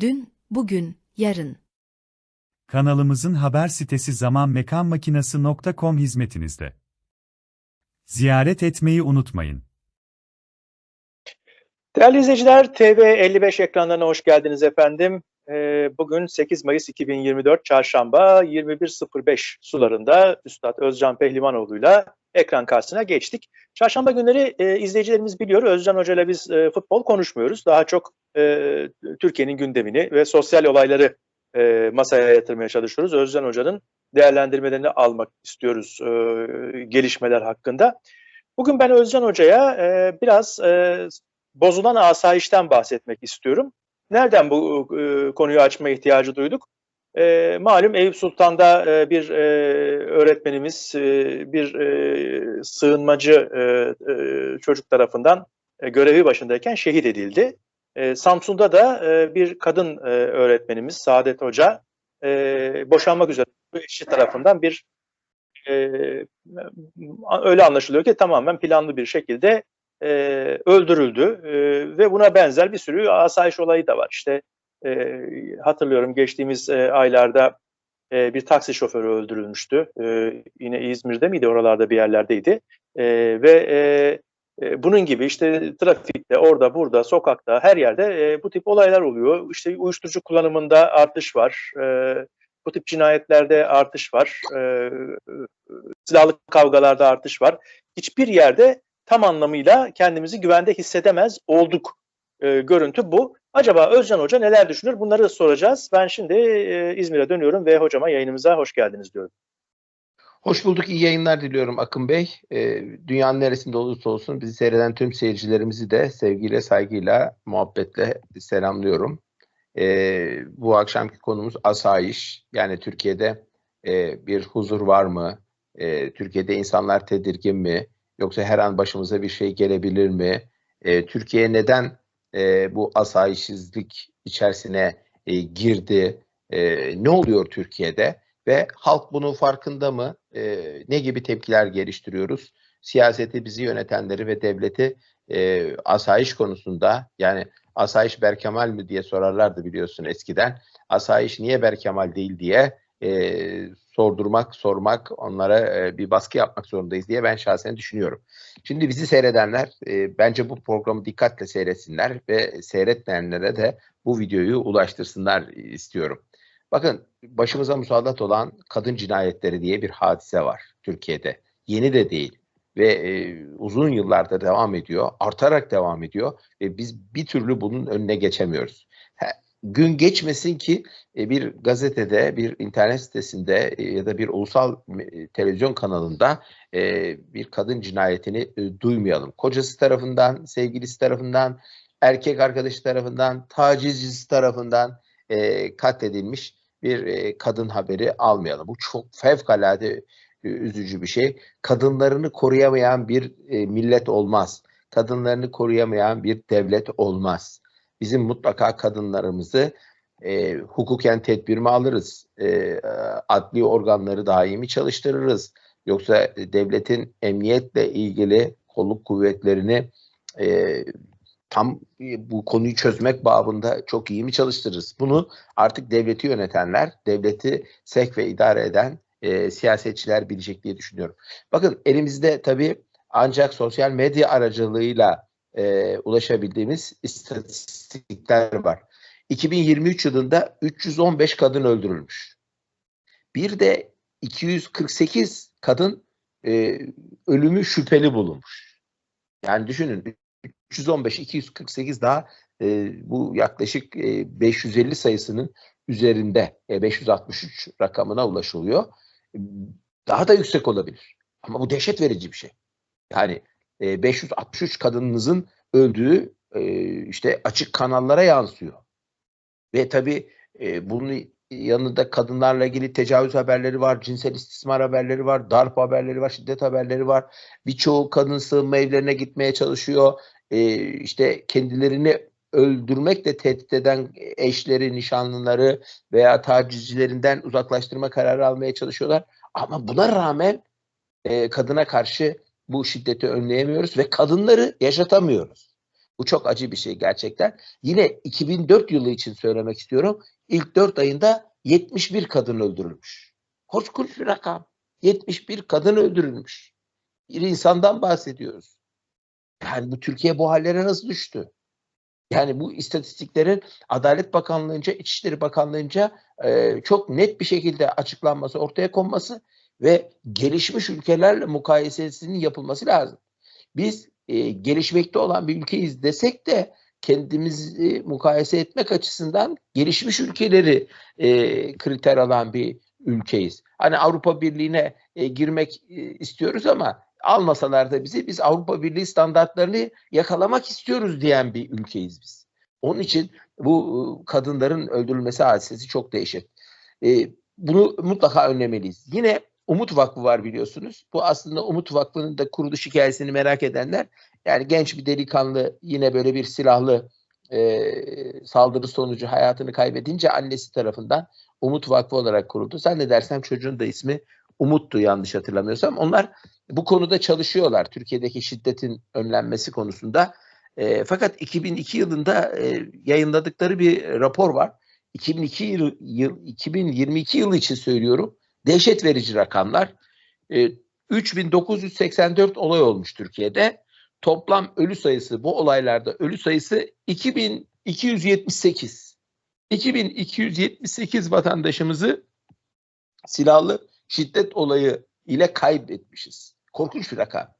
Dün, bugün, yarın. Kanalımızın haber sitesi zamanmekanmakinası.com hizmetinizde. Ziyaret etmeyi unutmayın. Değerli izleyiciler, TV55 ekranlarına hoş geldiniz efendim. Ee, Bugün 8 Mayıs 2024 Çarşamba 21.05 sularında Üstad Özcan Pehlivanoğlu'yla ekran karşısına geçtik. Çarşamba günleri e, izleyicilerimiz biliyor, Özcan Hoca ile biz e, futbol konuşmuyoruz. Daha çok e, Türkiye'nin gündemini ve sosyal olayları masaya yatırmaya çalışıyoruz. Özcan Hoca'nın değerlendirmelerini almak istiyoruz gelişmeler hakkında. Bugün ben Özcan Hoca'ya biraz bozulan asayişten bahsetmek istiyorum. Nereden bu e, konuyu açma ihtiyacı duyduk? E, malum Eyüp Sultan'da e, bir e, öğretmenimiz e, bir e, sığınmacı e, e, çocuk tarafından e, görevi başındayken şehit edildi. E, Samsun'da da e, bir kadın e, öğretmenimiz Saadet Hoca e, boşanmak üzere eşi tarafından bir e, öyle anlaşılıyor ki tamamen planlı bir şekilde e, öldürüldü e, ve buna benzer bir sürü asayiş olayı da var. İşte e, hatırlıyorum geçtiğimiz e, aylarda e, bir taksi şoförü öldürülmüştü. E, yine İzmir'de miydi? Oralarda bir yerlerdeydi. E, ve e, e, bunun gibi işte trafikte, orada, burada, sokakta, her yerde e, bu tip olaylar oluyor. İşte uyuşturucu kullanımında artış var. E, bu tip cinayetlerde artış var. E, silahlı kavgalarda artış var. Hiçbir yerde tam anlamıyla kendimizi güvende hissedemez olduk. E, görüntü bu. Acaba Özcan Hoca neler düşünür? Bunları soracağız. Ben şimdi e, İzmir'e dönüyorum ve hocama yayınımıza hoş geldiniz diyorum. Hoş bulduk, iyi yayınlar diliyorum Akın Bey. Ee, dünyanın neresinde olursa olsun bizi seyreden tüm seyircilerimizi de sevgiyle, saygıyla, muhabbetle selamlıyorum. Ee, bu akşamki konumuz asayiş. Yani Türkiye'de e, bir huzur var mı? E, Türkiye'de insanlar tedirgin mi? Yoksa her an başımıza bir şey gelebilir mi? E, Türkiye neden e, bu asayişsizlik içerisine e, girdi? E, ne oluyor Türkiye'de? Ve halk bunun farkında mı? E, ne gibi tepkiler geliştiriyoruz? Siyaseti, bizi yönetenleri ve devleti e, asayiş konusunda yani asayiş Berkemal mi diye sorarlardı biliyorsun eskiden. Asayiş niye Berkemal değil diye e, sordurmak, sormak, onlara e, bir baskı yapmak zorundayız diye ben şahsen düşünüyorum. Şimdi bizi seyredenler e, bence bu programı dikkatle seyretsinler ve seyretmeyenlere de bu videoyu ulaştırsınlar istiyorum. Bakın başımıza musallat olan kadın cinayetleri diye bir hadise var Türkiye'de. Yeni de değil ve e, uzun yıllardır devam ediyor, artarak devam ediyor ve biz bir türlü bunun önüne geçemiyoruz. Gün geçmesin ki e, bir gazetede, bir internet sitesinde e, ya da bir ulusal e, televizyon kanalında bir kadın cinayetini duymayalım. Kocası tarafından, sevgilisi tarafından, erkek arkadaşı tarafından, tacizcisi tarafından katledilmiş bir kadın haberi almayalım. Bu çok fevkalade üzücü bir şey. Kadınlarını koruyamayan bir millet olmaz. Kadınlarını koruyamayan bir devlet olmaz. Bizim mutlaka kadınlarımızı e, hukuken tedbir mi alırız? E, adli organları daimi çalıştırırız. Yoksa devletin emniyetle ilgili kolluk kuvvetlerini e, tam bu konuyu çözmek babında çok iyi mi çalıştırırız? Bunu artık devleti yönetenler, devleti sevk ve idare eden e, siyasetçiler bilecek diye düşünüyorum. Bakın elimizde tabii ancak sosyal medya aracılığıyla e, ulaşabildiğimiz istatistikler var. 2023 yılında 315 kadın öldürülmüş. Bir de 248 kadın e, ölümü şüpheli bulunmuş. Yani düşünün 315, 248 daha e, bu yaklaşık e, 550 sayısının üzerinde e, 563 rakamına ulaşılıyor. Daha da yüksek olabilir. Ama bu dehşet verici bir şey. Yani e, 563 kadınınızın öldüğü e, işte açık kanallara yansıyor. Ve tabii e, bunun yanında kadınlarla ilgili tecavüz haberleri var, cinsel istismar haberleri var, darp haberleri var, şiddet haberleri var. Birçoğu kadın sığınma evlerine gitmeye çalışıyor. E, işte kendilerini öldürmekle tehdit eden eşleri, nişanlıları veya tacizcilerinden uzaklaştırma kararı almaya çalışıyorlar. Ama buna rağmen e, kadına karşı bu şiddeti önleyemiyoruz ve kadınları yaşatamıyoruz. Bu çok acı bir şey gerçekten. Yine 2004 yılı için söylemek istiyorum. İlk 4 ayında 71 kadın öldürülmüş. Korkunç bir rakam. 71 kadın öldürülmüş. Bir insandan bahsediyoruz. Yani bu Türkiye bu hallere nasıl düştü? Yani bu istatistiklerin Adalet Bakanlığı'nca, İçişleri Bakanlığı'nca e, çok net bir şekilde açıklanması, ortaya konması ve gelişmiş ülkelerle mukayesesinin yapılması lazım. Biz e, gelişmekte olan bir ülkeyiz desek de kendimizi mukayese etmek açısından gelişmiş ülkeleri e, kriter alan bir ülkeyiz. Hani Avrupa Birliği'ne e, girmek e, istiyoruz ama almasalar da bizi biz Avrupa Birliği standartlarını yakalamak istiyoruz diyen bir ülkeyiz biz. Onun için bu e, kadınların öldürülmesi hadisesi çok değişik. E, bunu mutlaka önlemeliyiz. Yine Umut Vakfı var biliyorsunuz. Bu aslında Umut Vakfı'nın da kuruluş hikayesini merak edenler yani genç bir delikanlı yine böyle bir silahlı e, saldırı sonucu hayatını kaybedince annesi tarafından Umut Vakfı olarak kuruldu. Zannedersem çocuğun da ismi Umut'tu yanlış hatırlamıyorsam. Onlar bu konuda çalışıyorlar. Türkiye'deki şiddetin önlenmesi konusunda. E, fakat 2002 yılında e, yayınladıkları bir rapor var. 2002 yıl, yıl 2022 yılı için söylüyorum. Dehşet verici rakamlar. E, 3984 olay olmuş Türkiye'de. Toplam ölü sayısı bu olaylarda ölü sayısı 2278. 2278 vatandaşımızı silahlı şiddet olayı ile kaybetmişiz. Korkunç bir rakam.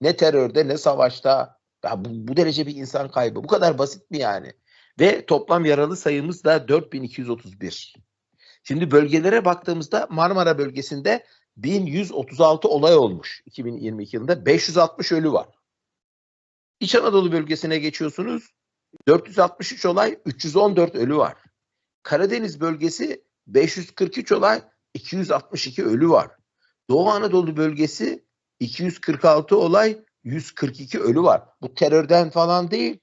Ne terörde ne savaşta ya bu, bu derece bir insan kaybı. Bu kadar basit mi yani? Ve toplam yaralı sayımız da 4231. Şimdi bölgelere baktığımızda Marmara bölgesinde 1136 olay olmuş 2022 yılında. 560 ölü var. İç Anadolu bölgesine geçiyorsunuz. 463 olay, 314 ölü var. Karadeniz bölgesi 543 olay, 262 ölü var. Doğu Anadolu bölgesi 246 olay, 142 ölü var. Bu terörden falan değil.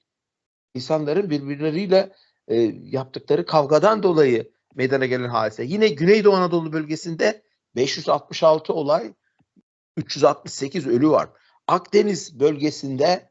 İnsanların birbirleriyle e, yaptıkları kavgadan dolayı meydana gelen hadise. Yine Güneydoğu Anadolu bölgesinde 566 olay, 368 ölü var. Akdeniz bölgesinde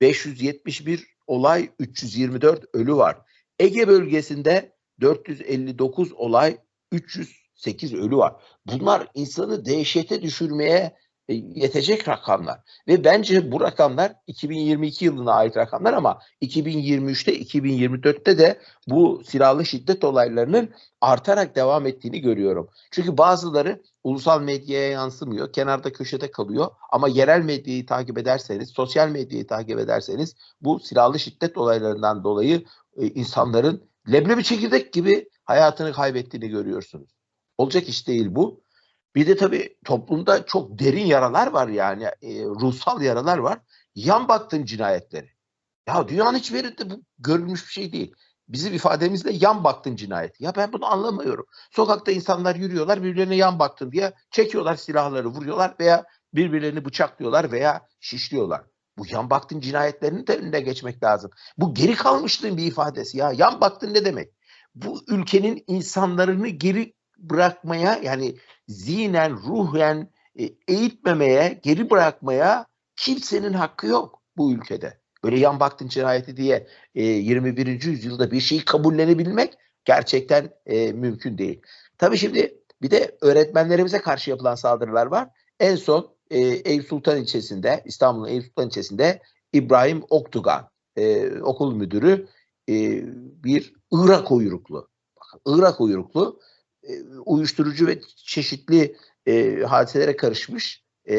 571 olay, 324 ölü var. Ege bölgesinde 459 olay, 308 ölü var. Bunlar insanı dehşete düşürmeye yetecek rakamlar. Ve bence bu rakamlar 2022 yılına ait rakamlar ama 2023'te 2024'te de bu silahlı şiddet olaylarının artarak devam ettiğini görüyorum. Çünkü bazıları ulusal medyaya yansımıyor, kenarda köşede kalıyor ama yerel medyayı takip ederseniz, sosyal medyayı takip ederseniz bu silahlı şiddet olaylarından dolayı e, insanların leblebi çekirdek gibi hayatını kaybettiğini görüyorsunuz. Olacak iş değil bu. Bir de tabii toplumda çok derin yaralar var yani e, ruhsal yaralar var. Yan baktım cinayetleri. Ya dünyanın hiçbir yerinde bu görülmüş bir şey değil. Bizim ifademizle yan baktın cinayeti. Ya ben bunu anlamıyorum. Sokakta insanlar yürüyorlar birbirlerine yan baktın diye çekiyorlar silahları vuruyorlar veya birbirlerini bıçaklıyorlar veya şişliyorlar. Bu yan baktın cinayetlerinin de geçmek lazım. Bu geri kalmışlığın bir ifadesi ya. Yan baktın ne demek? Bu ülkenin insanlarını geri bırakmaya yani zihnen, ruhen e, eğitmemeye, geri bırakmaya kimsenin hakkı yok bu ülkede. Böyle yan baktın cinayeti diye e, 21. yüzyılda bir şeyi kabullenebilmek gerçekten e, mümkün değil. Tabii şimdi bir de öğretmenlerimize karşı yapılan saldırılar var. En son e, Eyüp Sultan ilçesinde, İstanbul'un Eyüp Sultan ilçesinde İbrahim Oktugan e, okul müdürü e, bir Irak uyruklu. Irak uyruklu e, uyuşturucu ve çeşitli e, hadiselere karışmış e,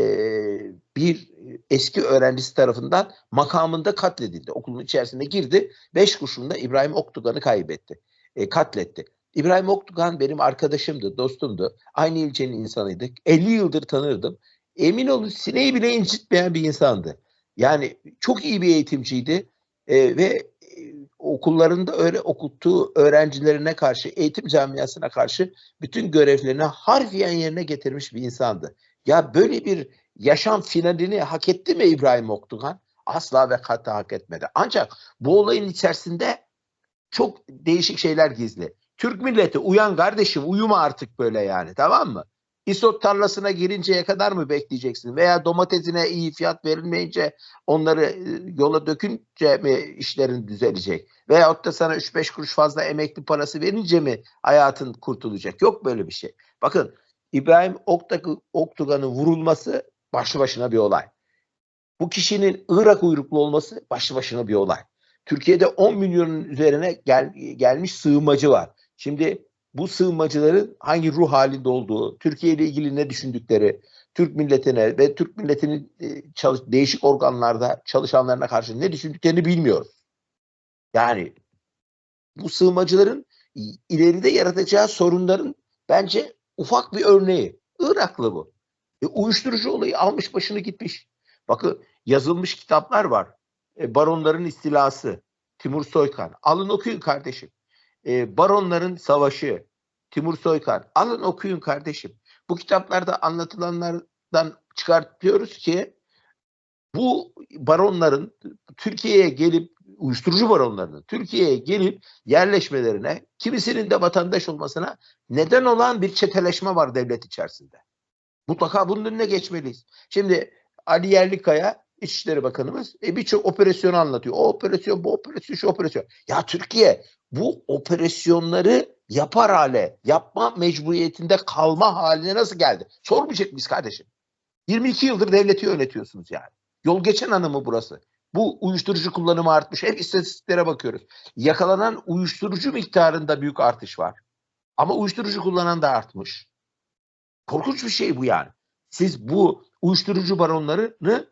bir eski öğrencisi tarafından makamında katledildi. Okulun içerisine girdi. Beş kurşunla İbrahim Oktugan'ı kaybetti. E, katletti. İbrahim Oktugan benim arkadaşımdı, dostumdu. Aynı ilçenin insanıydık. 50 yıldır tanırdım. Emin olun sineği bile incitmeyen bir insandı. Yani çok iyi bir eğitimciydi. E, ve okullarında öyle okuttuğu öğrencilerine karşı, eğitim camiasına karşı bütün görevlerini harfiyen yerine getirmiş bir insandı. Ya böyle bir yaşam finalini hak etti mi İbrahim Oktugan? Asla ve kata hak etmedi. Ancak bu olayın içerisinde çok değişik şeyler gizli. Türk milleti uyan kardeşim uyuma artık böyle yani tamam mı? İsot tarlasına girinceye kadar mı bekleyeceksin? Veya domatesine iyi fiyat verilmeyince onları e, yola dökünce mi işlerin düzelecek? Veyahut da sana 3-5 kuruş fazla emekli parası verince mi hayatın kurtulacak? Yok böyle bir şey. Bakın İbrahim Oktugan'ın vurulması başlı başına bir olay. Bu kişinin Irak uyruklu olması başlı başına bir olay. Türkiye'de 10 milyonun üzerine gel, gelmiş sığınmacı var. Şimdi bu sığınmacıların hangi ruh halinde olduğu, Türkiye ile ilgili ne düşündükleri, Türk milletine ve Türk milletinin e, çalış- değişik organlarda çalışanlarına karşı ne düşündüklerini bilmiyoruz. Yani bu sığınmacıların ileride yaratacağı sorunların bence ufak bir örneği. Iraklı bu. E, uyuşturucu olayı almış başını gitmiş. Bakın yazılmış kitaplar var. E, baronların istilası. Timur Soykan. Alın okuyun kardeşim. E, baronların savaşı. Timur Soykan. Alın okuyun kardeşim. Bu kitaplarda anlatılanlardan çıkartıyoruz ki bu baronların Türkiye'ye gelip uyuşturucu baronlarının Türkiye'ye gelip yerleşmelerine kimisinin de vatandaş olmasına neden olan bir çeteleşme var devlet içerisinde. Mutlaka bunun önüne geçmeliyiz. Şimdi Ali Yerlikaya İçişleri Bakanımız e, birçok operasyonu anlatıyor. O operasyon, bu operasyon, şu operasyon. Ya Türkiye bu operasyonları yapar hale, yapma mecburiyetinde kalma haline nasıl geldi? Sormayacak mıyız kardeşim? 22 yıldır devleti yönetiyorsunuz yani. Yol geçen anı mı burası? Bu uyuşturucu kullanımı artmış. Hep istatistiklere bakıyoruz. Yakalanan uyuşturucu miktarında büyük artış var. Ama uyuşturucu kullanan da artmış. Korkunç bir şey bu yani. Siz bu uyuşturucu baronlarını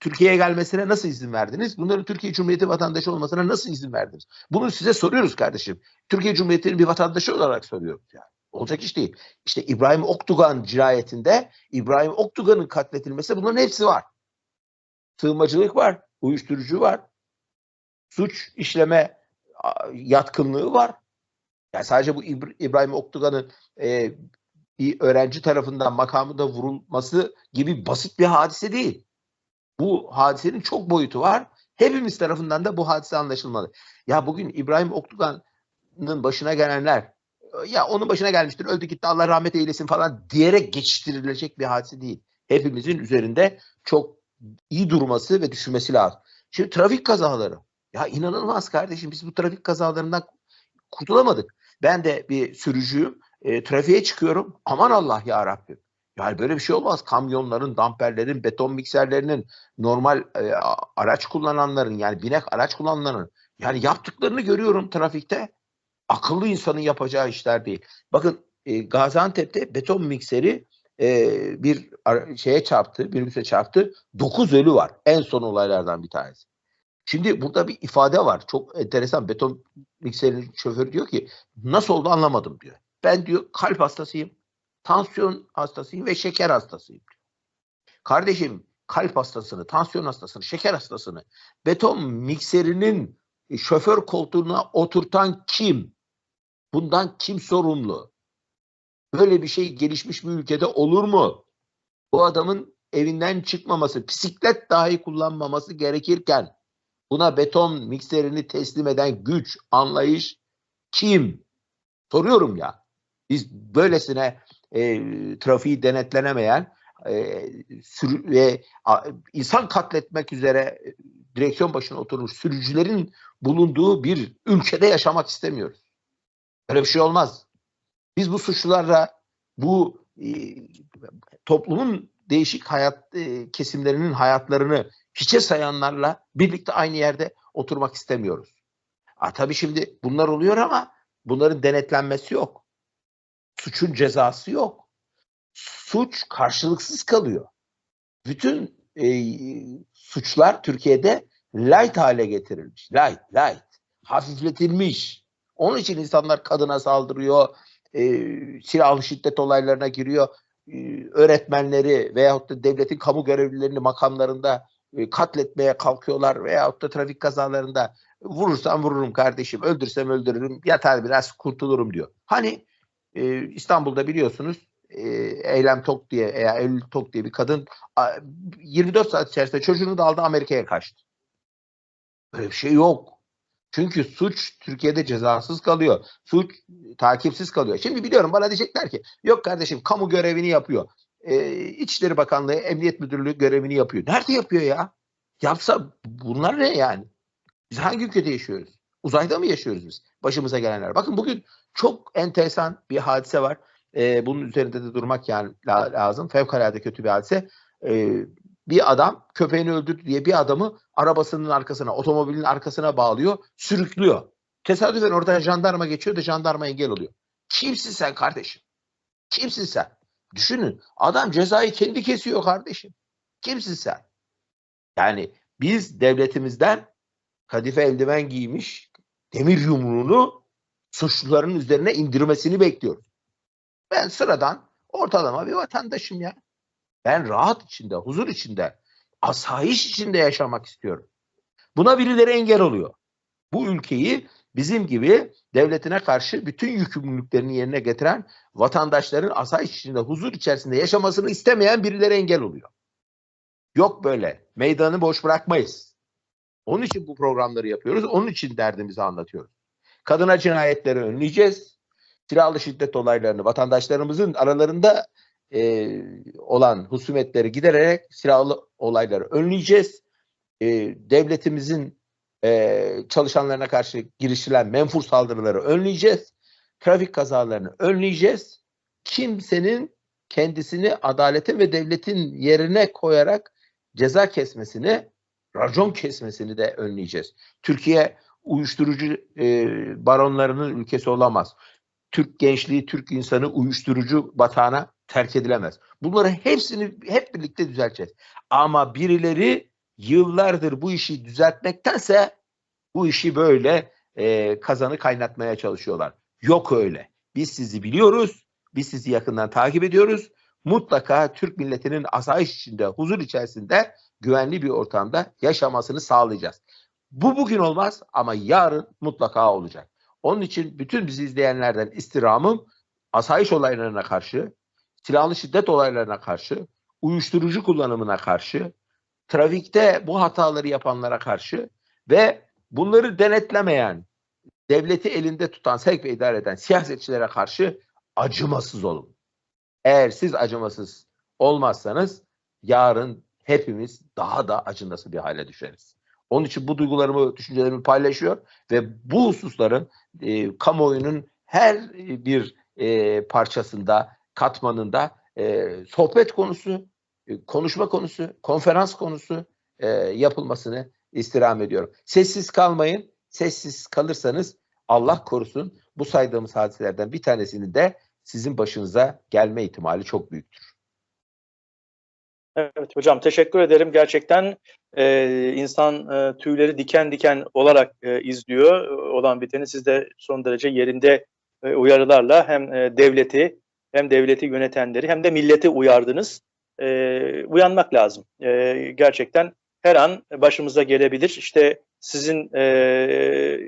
Türkiye'ye gelmesine nasıl izin verdiniz? Bunların Türkiye Cumhuriyeti vatandaşı olmasına nasıl izin verdiniz? Bunu size soruyoruz kardeşim. Türkiye Cumhuriyeti'nin bir vatandaşı olarak soruyoruz yani. Olacak iş değil. İşte İbrahim Oktugan cinayetinde İbrahim Oktugan'ın katledilmesi bunların hepsi var. Sığınmacılık var, uyuşturucu var, suç işleme yatkınlığı var. Yani sadece bu İbr- İbrahim Oktugan'ın e, bir öğrenci tarafından makamında vurulması gibi basit bir hadise değil. Bu hadisenin çok boyutu var. Hepimiz tarafından da bu hadise anlaşılmalı. Ya bugün İbrahim Oktugan'ın başına gelenler ya onun başına gelmiştir öldü gitti Allah rahmet eylesin falan diyerek geçiştirilecek bir hadise değil. Hepimizin üzerinde çok iyi durması ve düşünmesi lazım. Şimdi trafik kazaları. Ya inanılmaz kardeşim biz bu trafik kazalarından kurtulamadık. Ben de bir sürücüyüm. E, trafiğe çıkıyorum. Aman Allah ya Rabbim. Yani böyle bir şey olmaz. Kamyonların, damperlerin, beton mikserlerinin, normal e, araç kullananların yani binek araç kullananların yani yaptıklarını görüyorum trafikte. Akıllı insanın yapacağı işler değil. Bakın e, Gaziantep'te beton mikseri e, bir şeye çarptı, minibüse çarptı. 9 ölü var. En son olaylardan bir tanesi. Şimdi burada bir ifade var. Çok enteresan. Beton mikserinin şoförü diyor ki nasıl oldu anlamadım diyor. Ben diyor kalp hastasıyım, tansiyon hastasıyım ve şeker hastasıyım. Kardeşim kalp hastasını, tansiyon hastasını, şeker hastasını beton mikserinin şoför koltuğuna oturtan kim? Bundan kim sorumlu? Böyle bir şey gelişmiş bir ülkede olur mu? Bu adamın evinden çıkmaması, bisiklet dahi kullanmaması gerekirken buna beton mikserini teslim eden güç, anlayış kim? Soruyorum ya. Biz böylesine e, trafiği denetlenemeyen e, sürü, ve a, insan katletmek üzere e, direksiyon başına oturmuş sürücülerin bulunduğu bir ülkede yaşamak istemiyoruz. Böyle bir şey olmaz. Biz bu suçlularla bu e, toplumun değişik hayat e, kesimlerinin hayatlarını hiçe sayanlarla birlikte aynı yerde oturmak istemiyoruz. Ha, tabii şimdi bunlar oluyor ama bunların denetlenmesi yok. Suçun cezası yok. Suç karşılıksız kalıyor. Bütün e, suçlar Türkiye'de light hale getirilmiş. Light, light. Hafifletilmiş. Onun için insanlar kadına saldırıyor, e, silahlı şiddet olaylarına giriyor. E, öğretmenleri veyahut da devletin kamu görevlilerini makamlarında e, katletmeye kalkıyorlar veyahut da trafik kazalarında vurursam vururum kardeşim, öldürsem öldürürüm, yatar biraz kurtulurum diyor. Hani e, İstanbul'da biliyorsunuz e, Eylem Tok diye veya Eylül Tok diye bir kadın a, 24 saat içerisinde çocuğunu da aldı Amerika'ya kaçtı. Böyle bir şey yok. Çünkü suç Türkiye'de cezasız kalıyor. Suç takipsiz kalıyor. Şimdi biliyorum bana diyecekler ki yok kardeşim kamu görevini yapıyor. Ee, İçişleri Bakanlığı, Emniyet Müdürlüğü görevini yapıyor. Nerede yapıyor ya? Yapsa bunlar ne yani? Biz hangi ülkede yaşıyoruz? Uzayda mı yaşıyoruz biz? Başımıza gelenler. Bakın bugün çok enteresan bir hadise var. Ee, bunun üzerinde de durmak yani la- lazım. Fevkalade kötü bir hadise. Ee, bir adam köpeğini öldürdü diye bir adamı arabasının arkasına, otomobilin arkasına bağlıyor, sürüklüyor. Tesadüfen orada jandarma geçiyor da jandarma engel oluyor. Kimsin sen kardeşim? Kimsin sen? Düşünün adam cezayı kendi kesiyor kardeşim. Kimsin sen? Yani biz devletimizden kadife eldiven giymiş demir yumruğunu suçluların üzerine indirmesini bekliyoruz. Ben sıradan ortalama bir vatandaşım ya. Ben rahat içinde, huzur içinde, asayiş içinde yaşamak istiyorum. Buna birileri engel oluyor. Bu ülkeyi bizim gibi devletine karşı bütün yükümlülüklerini yerine getiren vatandaşların asayiş içinde, huzur içerisinde yaşamasını istemeyen birileri engel oluyor. Yok böyle. Meydanı boş bırakmayız. Onun için bu programları yapıyoruz. Onun için derdimizi anlatıyoruz. Kadına cinayetleri önleyeceğiz. Silahlı şiddet olaylarını vatandaşlarımızın aralarında e, olan husumetleri gidererek silahlı olayları önleyeceğiz. E, devletimizin e, çalışanlarına karşı girişilen menfur saldırıları önleyeceğiz. Trafik kazalarını önleyeceğiz. Kimsenin kendisini adaletin ve devletin yerine koyarak ceza kesmesini, racon kesmesini de önleyeceğiz. Türkiye uyuşturucu e, baronlarının ülkesi olamaz. Türk gençliği, Türk insanı uyuşturucu batağına terk edilemez. Bunları hepsini hep birlikte düzelteceğiz. Ama birileri yıllardır bu işi düzeltmektense bu işi böyle e, kazanı kaynatmaya çalışıyorlar. Yok öyle. Biz sizi biliyoruz. Biz sizi yakından takip ediyoruz. Mutlaka Türk milletinin asayiş içinde, huzur içerisinde güvenli bir ortamda yaşamasını sağlayacağız. Bu bugün olmaz ama yarın mutlaka olacak. Onun için bütün bizi izleyenlerden istirhamım asayiş olaylarına karşı, silahlı şiddet olaylarına karşı, uyuşturucu kullanımına karşı, trafikte bu hataları yapanlara karşı ve bunları denetlemeyen, devleti elinde tutan, sevk ve idare eden siyasetçilere karşı acımasız olun. Eğer siz acımasız olmazsanız yarın hepimiz daha da acınası bir hale düşeriz. Onun için bu duygularımı, düşüncelerimi paylaşıyor ve bu hususların e, kamuoyunun her bir e, parçasında, katmanında e, sohbet konusu, e, konuşma konusu, konferans konusu e, yapılmasını istirham ediyorum. Sessiz kalmayın. Sessiz kalırsanız Allah korusun bu saydığımız hadiselerden bir tanesini de sizin başınıza gelme ihtimali çok büyüktür. Evet hocam teşekkür ederim. Gerçekten e, insan e, tüyleri diken diken olarak e, izliyor e, olan biteni. Siz de son derece yerinde e, uyarılarla hem e, devleti hem devleti yönetenleri hem de milleti uyardınız. E, uyanmak lazım. E, gerçekten her an başımıza gelebilir. İşte sizin e,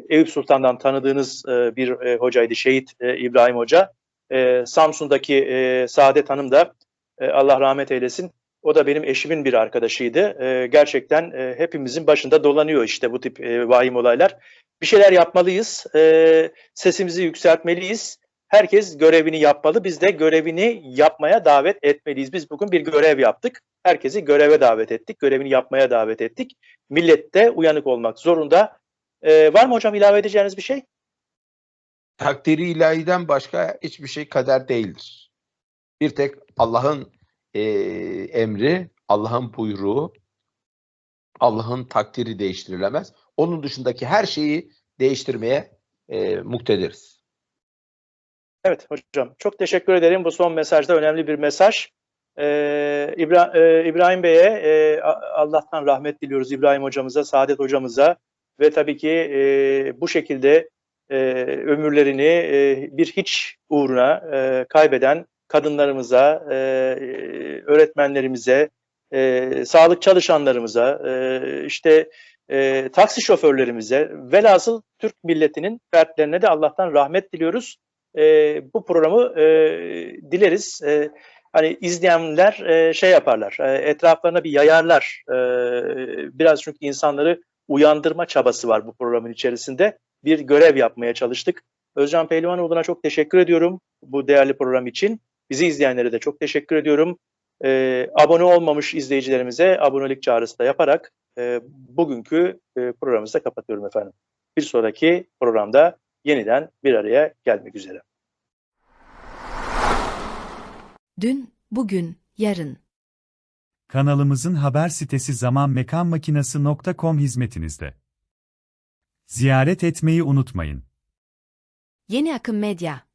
Eyüp Sultan'dan tanıdığınız e, bir e, hocaydı Şehit e, İbrahim Hoca. E, Samsun'daki e, Saadet Hanım da e, Allah rahmet eylesin. O da benim eşimin bir arkadaşıydı. E, gerçekten e, hepimizin başında dolanıyor işte bu tip e, vahim olaylar. Bir şeyler yapmalıyız. E, sesimizi yükseltmeliyiz. Herkes görevini yapmalı. Biz de görevini yapmaya davet etmeliyiz. Biz bugün bir görev yaptık. Herkesi göreve davet ettik. Görevini yapmaya davet ettik. Millet de uyanık olmak zorunda. E, var mı hocam ilave edeceğiniz bir şey? Takdiri ilahiden başka hiçbir şey kader değildir. Bir tek Allah'ın e, emri, Allah'ın buyruğu, Allah'ın takdiri değiştirilemez. Onun dışındaki her şeyi değiştirmeye e, muktediriz. Evet hocam çok teşekkür ederim. Bu son mesajda önemli bir mesaj. Ee, İbra e, İbrahim Bey'e e, Allah'tan rahmet diliyoruz İbrahim hocamıza, Saadet hocamıza ve tabii ki e, bu şekilde e, ömürlerini e, bir hiç uğruna e, kaybeden kadınlarımıza, e, öğretmenlerimize, e, sağlık çalışanlarımıza, e, işte e, taksi şoförlerimize, velhasıl Türk milletinin fertlerine de Allah'tan rahmet diliyoruz. E, bu programı e, dileriz. E, hani izleyenler e, şey yaparlar, e, etraflarına bir yayarlar. E, biraz çünkü insanları uyandırma çabası var bu programın içerisinde. Bir görev yapmaya çalıştık. Özcan Pehlivanoğlu'na çok teşekkür ediyorum bu değerli program için. Bizi izleyenlere de çok teşekkür ediyorum. Ee, abone olmamış izleyicilerimize abonelik çağrısı da yaparak e, bugünkü e, programımızı da kapatıyorum efendim. Bir sonraki programda yeniden bir araya gelmek üzere. Dün, bugün, yarın. Kanalımızın haber sitesi zamanmekanmakinası.com hizmetinizde. Ziyaret etmeyi unutmayın. Yeni Akım Medya.